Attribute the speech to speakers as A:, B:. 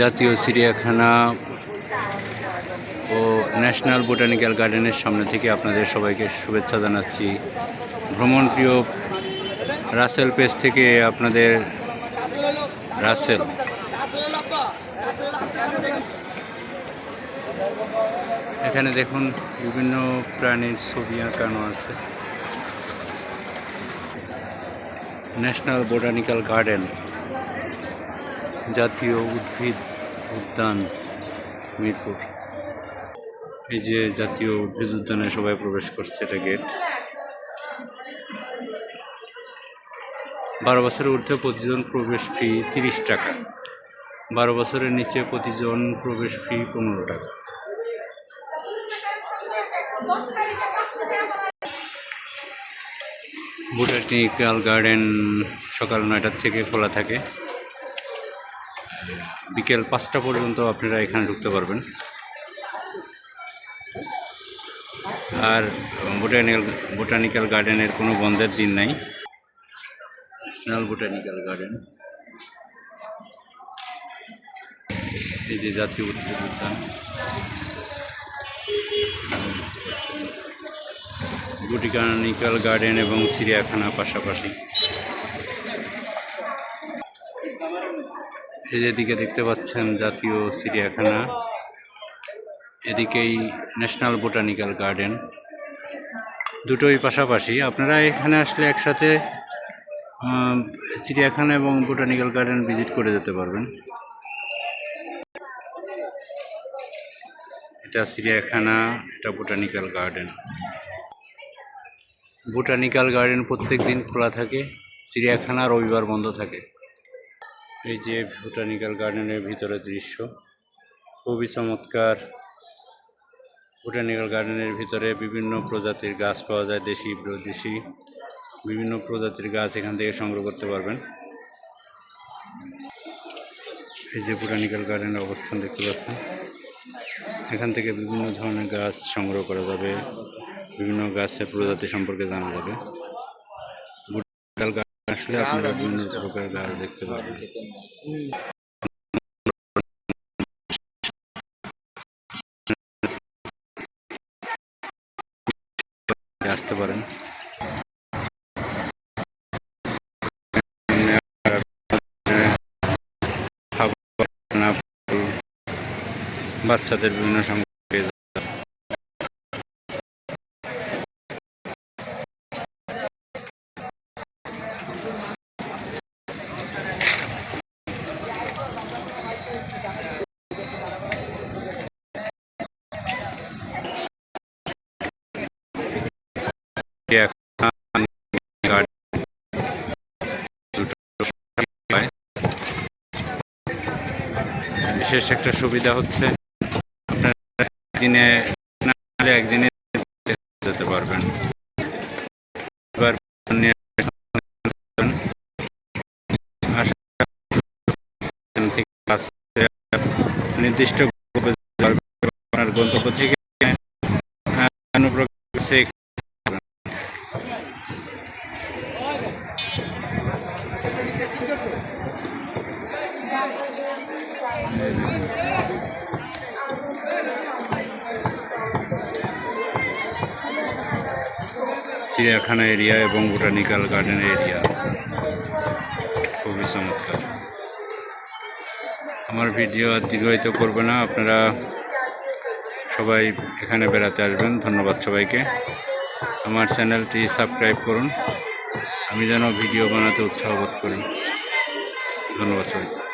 A: জাতীয় চিড়িয়াখানা ও national botanical গার্ডেনের সামনে থেকে আপনাদের সবাইকে শুভেচ্ছা জানাচ্ছি। ভ্রমণ প্রিয় রাসেল পেজ থেকে আপনাদের রাসেল। এখানে দেখুন বিভিন্ন প্রাণীর ছবি আঁকানো আছে। National botanical garden. জাতীয় উদ্ভিদ উদ্যান মিরপুর। এই যে জাতীয় উদ্ভিদ উদ্যানে সবাই প্রবেশ করছে, এটা গেট। বারো বছরের ঊর্ধ্বে প্রতিজন প্রবেশ ফি তিরিশ টাকা। বারো বছরের নিচে প্রতিজন প্রবেশ ফি পনেরো টাকা। বোটানিক্যাল গার্ডেন সকাল নয়টার থেকে খোলা থাকে। বিকেল পাঁচটা পর্যন্ত আপনারা এখানে ঢুকতে পারবেন। আর বোটানিক্যাল বোটানিক্যাল গার্ডেনের কোনো বন্ধের দিন নাই। National botanical garden. এই যে জাতীয় উদ্ভিদ উদ্যান। বোটানিক্যাল গার্ডেন এবং চিড়িয়াখানা পাশাপাশি। এই দেখতে পাচ্ছেন জাতীয় চিড়িয়াখানা, এদিকেই ন্যাশনাল বোটানিক্যাল গার্ডেন দুটোই পাশাপাশি। আপনারা এখানে আসলে একসাথে চিড়িয়াখানা এবং বোটানিক্যাল গার্ডেন ভিজিট করে যেতে পারবেন। এটা চিড়িয়াখানা, এটা বোটানিক্যাল গার্ডেন বোটানিক্যাল গার্ডেন প্রত্যেক দিন খোলা থাকে, চিড়িয়াখানা রবিবার বন্ধ থাকে। এই যে বোটানিক্যাল গার্ডেনের ভিতরে দৃশ্য, খুবই চমৎকার। বোটানিক্যাল গার্ডেনের ভিতরে বিভিন্ন প্রজাতির গাছ পাওয়া যায়, দেশি, বিদেশি। বিভিন্ন প্রজাতির গাছ এখান থেকে সংগ্রহ করতে পারবেন। এই যে বোটানিক্যাল গার্ডেনের অবস্থান দেখতে পাচ্ছেন। এখান থেকে বিভিন্ন ধরনের গাছ সংগ্রহ করা যাবে। বিভিন্ন গাছের প্রজাতি সম্পর্কে জানা যাবে। আসলে আপনারা বিভিন্ন প্রকার গাছ দেখতে পাবেন আসতে পারেন। বাচ্চাদের বিভিন্ন বিশেষ একটা সুবিধা হচ্ছে আপনারা একদিনে একদিনে যেতে পারবেন এবার নিয়ে আশা করি থেকে আসতে নির্দিষ্ট গন্তব্যে থেকে চিড়িয়াখানা এরিয়া এবং বোটানিক্যাল গার্ডেন এরিয়া। খুবই চমৎকার। আমার ভিডিও আর দীর্ঘায়িত করবে না। আপনারা সবাই এখানে বেড়াতে আসবেন। ধন্যবাদ সবাইকে। আমার চ্যানেলটি সাবস্ক্রাইব করুন। আমি যেন ভিডিও বানাতে উৎসাহ বোধ করি। ধন্যবাদ সবাইকে।